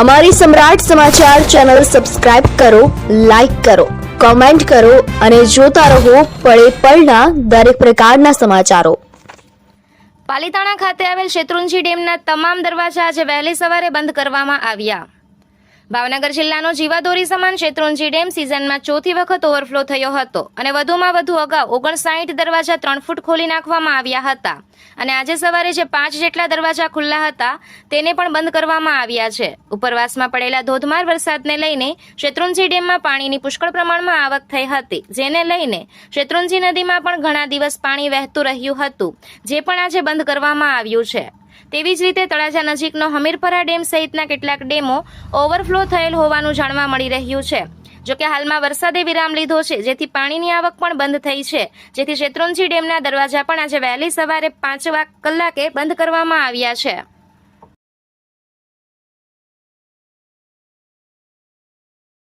અમારી Samrat Samachar channel subscribe કરો, like કરો, કોમેન્ટ કરો અને જોતા રહો પળે પળના દરેક પ્રકારના સમાચારો. પાલીતાણા ખાતે આવેલ શેત્રુંજી ડેમના તમામ દરવાજા આજે વહેલી સવારે બંધ કરવામાં આવ્યા. ભાવનગર જિલ્લાનો જીવાદોરી સમાન શેત્રુંજી ડેમ સિઝનમાં ચોથી વખત ઓવરફ્લો થયો હતો અને વધુમાં વધુ અગાઉ ઓગણસાઠ દરવાજા ત્રણ ફૂટ ખોલી નાખવામાં આવ્યા હતા. અને આજે સવારે જે પાંચ જેટલા દરવાજા ખુલ્લા હતા, તેને પણ બંધ કરવામાં આવ્યા છે. ઉપરવાસમાં પડેલા ધોધમાર વરસાદને લઈને શેત્રુંજી ડેમમાં પાણીની પુષ્કળ પ્રમાણમાં આવક થઈ હતી, જેને લઈને શેત્રુંજી નદીમાં પણ ઘણા દિવસ પાણી વહેતું રહ્યું હતું, જે પણ આજે બંધ કરવામાં આવ્યું છે. તેવી જ રીતે તળાજા નજીકનો હમીરપરા ડેમ સહિતના કેટલાક ડેમો ઓવરફ્લો થયેલ હોવાનું જાણવા મળી રહ્યું છે. જોકે હાલમાં વરસાદે વિરામ લીધો છે, જેથી પાણીની આવક પણ બંધ થઈ છે. જેથી શેત્રુંજી ડેમના દરવાજા પણ આજે વહેલી સવારે પાંચ કલાકે બંધ કરવામાં આવ્યા છે.